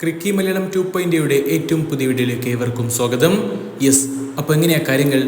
ക്രിക്കി Malayalam two point ഏറ്റവും പുതിയ വീഡിയോയിലേക്ക് ഏവർക്കും സ്വാഗതം. യെസ് അപ്പോൾ എങ്ങനെയാ കാര്യങ്ങൾ?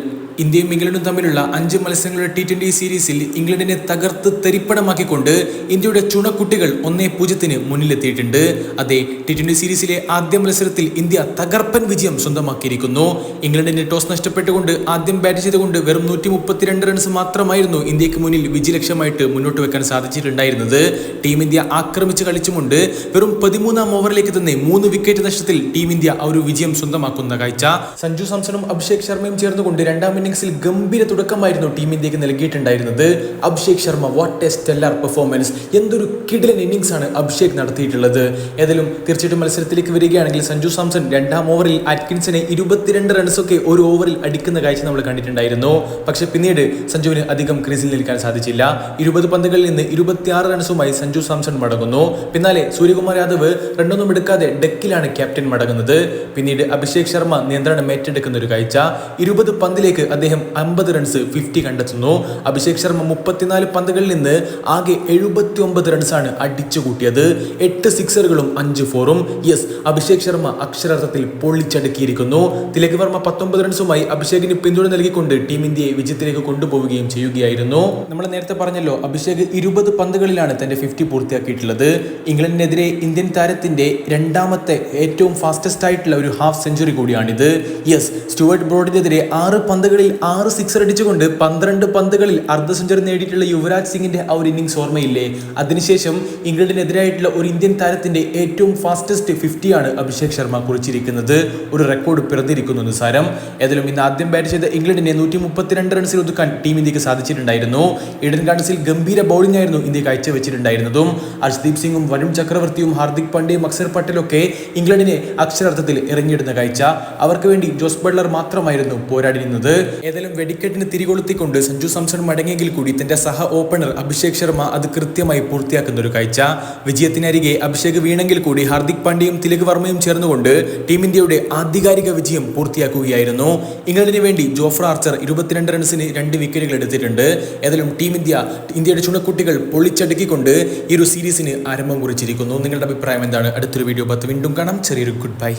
ഇന്ത്യയും ഇംഗ്ലണ്ടും തമ്മിലുള്ള അഞ്ച് മത്സരങ്ങളുടെ ടി ട്വന്റി സീരീസിൽ ഇംഗ്ലണ്ടിനെ തകർത്ത് തരിപ്പണമാക്കിക്കൊണ്ട് ഇന്ത്യയുടെ ചുണക്കുട്ടികൾ ഒന്നേ പൂജ്യത്തിന് മുന്നിലെത്തിയിട്ടുണ്ട്. അതെ ടി ട്വന്റി സീരീസിലെ ആദ്യ മത്സരത്തിൽ ഇന്ത്യ തകർപ്പൻ വിജയം സ്വന്തമാക്കിയിരിക്കുന്നു. ഇംഗ്ലണ്ടിന് ടോസ് നഷ്ടപ്പെട്ടുകൊണ്ട് ആദ്യം ബാറ്റ് ചെയ്തുകൊണ്ട് വെറും നൂറ്റി മുപ്പത്തിരണ്ട് റൺസ് മാത്രമായിരുന്നു ഇന്ത്യയ്ക്ക് മുന്നിൽ വിജയലക്ഷ്യമായിട്ട് മുന്നോട്ട് വെക്കാൻ സാധിച്ചിട്ടുണ്ടായിരുന്നത്. ടീം ഇന്ത്യ ആക്രമിച്ച് കളിച്ചുകൊണ്ട് വെറും പതിമൂന്നാം ഓവറിലേക്ക് തന്നെ മൂന്ന് വിക്കറ്റ് നഷ്ടത്തിൽ ടീം ഇന്ത്യ ഒരു വിജയം സ്വന്തമാക്കുന്ന കാഴ്ച. സഞ്ജു സാംസണും അഭിഷേക് ശർമ്മയും ചേർന്നുകൊണ്ട് രണ്ടാം ഇന്നിംഗ്സിൽ ഗംഭീര തുടക്കമായിരുന്നു ടീം ഇന്ത്യയ്ക്ക് നൽകിയിട്ടുണ്ടായിരുന്നത്. Abhishek Sharma what a stellar performance എന്തൊരു കിടിലൻ ഇന്നിംഗ്സ് ആണ് അഭിഷേക് നടത്തിയിട്ടുള്ളത്. ഏതായാലും തീർച്ചയായിട്ടും മത്സരത്തിലേക്ക് വരികയാണെങ്കിൽ സഞ്ജു സാംസൺ രണ്ടാം ഓവറിൽ അറ്റ്കിൻസിനെ ഇരുപത്തിരണ്ട് റൺസൊക്കെ ഒരു ഓവറിൽ അടിക്കുന്ന കാഴ്ച നമ്മൾ കണ്ടിട്ടുണ്ടായിരുന്നു. പക്ഷെ പിന്നീട് സഞ്ജുവിന് അധികം ക്രീസിൽ നിൽക്കാൻ സാധിച്ചില്ല. ഇരുപത് പന്തുകളിൽ നിന്ന് ഇരുപത്തിയാറ് റൺസുമായി സഞ്ജു സാംസൺ മടങ്ങുന്നു. പിന്നാലെ സൂര്യകുമാർ യാദവ് റണ്ണൊന്നും എടുക്കാതെ ഡെക്കിലാണ് ക്യാപ്റ്റൻ മടങ്ങുന്നത്. പിന്നീട് അഭിഷേക് ശർമ്മ നിയന്ത്രണം ഏറ്റെടുക്കുന്ന ഒരു കാഴ്ച. ഇരുപത് പന്തിലേക്ക് അദ്ദേഹം അമ്പത് റൺസ് ഫിഫ്റ്റി കണ്ടെത്തുന്നു. അഭിഷേക് ശർമ്മ മുപ്പത്തിനാല് പന്തുകളിൽ നിന്ന് ആകെ എഴുപത്തി ഒമ്പത് റൺസാണ് അടിച്ചു കൂട്ടിയത്. എട്ട് സിക്സറുകളും അഞ്ച് ഫോറും യെസ് അഭിഷേക് ശർമ്മ അക്ഷരാർത്ഥത്തിൽ പൊള്ളിച്ചടുക്കിയിരിക്കുന്നു. തിലക് വർമ്മ പത്തൊമ്പത് റൺസുമായി അഭിഷേകിന് പിന്തുണ നൽകിക്കൊണ്ട് ടീം ഇന്ത്യയെ വിജയത്തിലേക്ക് കൊണ്ടുപോവുകയും ചെയ്യുകയായിരുന്നു. നമ്മൾ നേരത്തെ പറഞ്ഞല്ലോ അഭിഷേക് ഇരുപത് പന്തുകളിലാണ് തന്റെ ഫിഫ്റ്റി പൂർത്തിയാക്കിയിട്ടുള്ളത്. ഇംഗ്ലണ്ടിനെതിരെ ഇന്ത്യൻ താരത്തിന്റെ രണ്ടാമത്തെ ഏറ്റവും ഫാസ്റ്റസ്റ്റ് ആയിട്ടുള്ള ഒരു ഹാഫ് സെഞ്ചുറി കൂടിയാണിത്. യെസ് സ്റ്റുവർട്ട് ബ്രോഡിനെതിരെ ആറ് പന്തുകളിൽ ആറ് സിക്സർ അടിച്ചുകൊണ്ട് പന്ത്രണ്ട് പന്തുകളിൽ അർദ്ധ സെഞ്ചുറി നേടിയിട്ടുള്ള യുവരാജ് സിംഗിന്റെ ആ ഒരു ഇന്നിംഗ്സ് ഓർമ്മയില്ലേ? അതിനുശേഷം ഇംഗ്ലണ്ടിനെതിരായിട്ടുള്ള ഒരു ഇന്ത്യൻ താരത്തിന്റെ ഏറ്റവും ഫാസ്റ്റസ്റ്റ് ഫിഫ്റ്റിയാണ് അഭിഷേക് ശർമ്മ കുറിച്ചിരിക്കുന്നത്. ഒരു റെക്കോർഡ് പിറന്നിരിക്കുന്നു നിസാരം. ഏതായാലും ഇന്ന് ആദ്യം ബാറ്റ് ചെയ്ത ഇംഗ്ലണ്ടിനെ നൂറ്റി മുപ്പത്തിരണ്ട് റൺസിൽ ഒതുക്കാൻ ടീം ഇന്ത്യയ്ക്ക് സാധിച്ചിട്ടുണ്ടായിരുന്നു. ഇഡൻ ഗാർഡൻസിൽ ഗംഭീര ബൗളിംഗ് ആയിരുന്നു ഇന്ത്യ കാഴ്ചവെച്ചിട്ടുണ്ടായിരുന്നതും. അർഷ്ദീപ് സിംഗും വരുൺ ചക്രവർത്തിയും ഹാർദിക് പാണ്ഡ്യയും അക്സർ പട്ടേലൊക്കെ ഇംഗ്ലണ്ടിനെ അക്ഷരാർത്ഥത്തിൽ ഇറങ്ങിയിടുന്ന കാഴ്ച. അവർക്ക് വേണ്ടി ജോസ് ബട്ട്ലർ മാത്രമായിരുന്നു പോരാടി നിന്നത്. ഏതായാലും വെടിക്കെട്ടിന് തിരികൊളുത്തിക്കൊണ്ട് സഞ്ജു സാംസൺ മടങ്ങിയെങ്കിൽ കൂടി തന്റെ സഹ ഓപ്പണർ അഭിഷേക് ശർമ്മ അത് കൃത്യമായി പൂർത്തിയാക്കുന്ന ഒരു കാഴ്ച. വിജയത്തിനരികെ അഭിഷേക് വീണെങ്കിൽ കൂടി ഹാർദിക് പാണ്ഡ്യയും തിലക് വർമ്മയും ചേർന്നുകൊണ്ട് ടീം ഇന്ത്യയുടെ ആധികാരിക വിജയം പൂർത്തിയാക്കുകയായിരുന്നു. ഇംഗ്ലണ്ടിന് വേണ്ടി ജോഫ്ര ആർച്ചർ ഇരുപത്തിരണ്ട് റൺസിന് രണ്ട് വിക്കറ്റുകൾ എടുത്തിട്ടുണ്ട്. ഏതായാലും ടീം ഇന്ത്യ ഇന്ത്യയുടെ ചുണക്കുട്ടികൾ പൊളിച്ചടുക്കിക്കൊണ്ട് ഈ ഒരു സീരീസിന് ആരംഭം കുറിച്ചിരിക്കുന്നു. നിങ്ങളുടെ അഭിപ്രായം എന്താണ്? അടുത്തൊരു വീഡിയോ പത്ത്. വീണ്ടും കാണാം. ചെറിയൊരു ഗുഡ് ബൈ.